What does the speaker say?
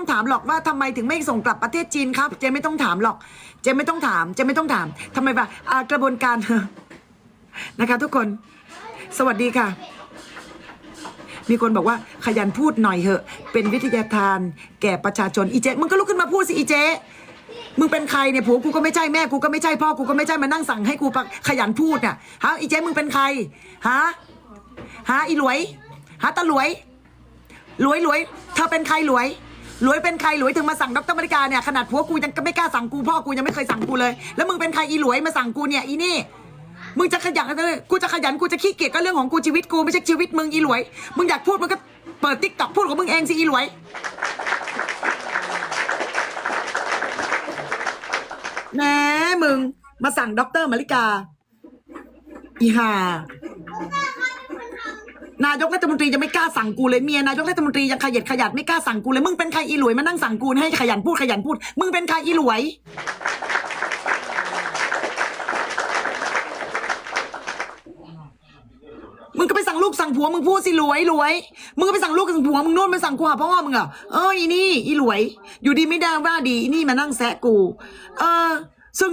ต้องถามหรอกว่าทำไมถึงไม่ส่งกลับประเทศจีนครับเจไม่ต้องถามหรอกเจไม่ต้องถามเจไม่ต้องถามทำไมปะอ่ากระบวนการนะคะ ทุกคน สวัสดีค่ะ มีคนบอกว่าขยันพูดหน่อยเหอะ เป็นวิทยาทาน แก่ประชาชนอีเจมึงก็ลุกขึ้นมาพูดสิอีเจมึงเป็นใครเนี่ยผัวกูก็ไม่ใช่แม่กูก็ไม่ใช่พ่อกูก็ไม่ใช่มานั่งสั่งให้กูขยันพูดน่ะฮะอีเจมึงเป็นใครฮะฮะอีหลวยฮะตาหลวยหลวยหลวยเธอเป็นใครหลวย หลวยเป็นใครหลวยถึงมาสั่งดรมริกาเนี่ยขนาดผัวกูยังไม่กล้าสั่งกูพ่อกูยังไม่เคยสั่งกูเลย แล้วมึงเป็นใครอีหลวยมาสั่งกูเนี่ยอีนี่มึงจะขยันเลยกูจะขยันกูจะขี้เกียจก็เรื่องของกูชีวิตกูไม่ใช่ชีวิตมึงอีหลวย มึงอยากพูดมึงก็เปิดติ๊กต็อกพูดของมึงเองสิอีหลวย แหมมึงมาสั่งด็อกเตอร์มาริกา อีห่า นายกรัฐมนตรียังไม่กล้าสั่งกูเลยเมียนายกรัฐมนตรียังขยันขยันไม่กล้าสั่งกูเลยมึงเป็นใครอีหลวยมานั่งสั่งกูให้ขยันพูดขยันพูด มึงเป็นใครอีหลวย มึงก็ไปสั่งลูกสั่งผัวมึงพูดสิหลวยหลวย มึงก็ไปสั่งลูกสั่งผัวมึงนู่นไปสั่งกูหาพ่อมึงเหรอเอออีนี่อีหลวย อยู่ดีไม่ได้ว่าดีอีนี่มานั่งแซะกู เออ ซึ่ง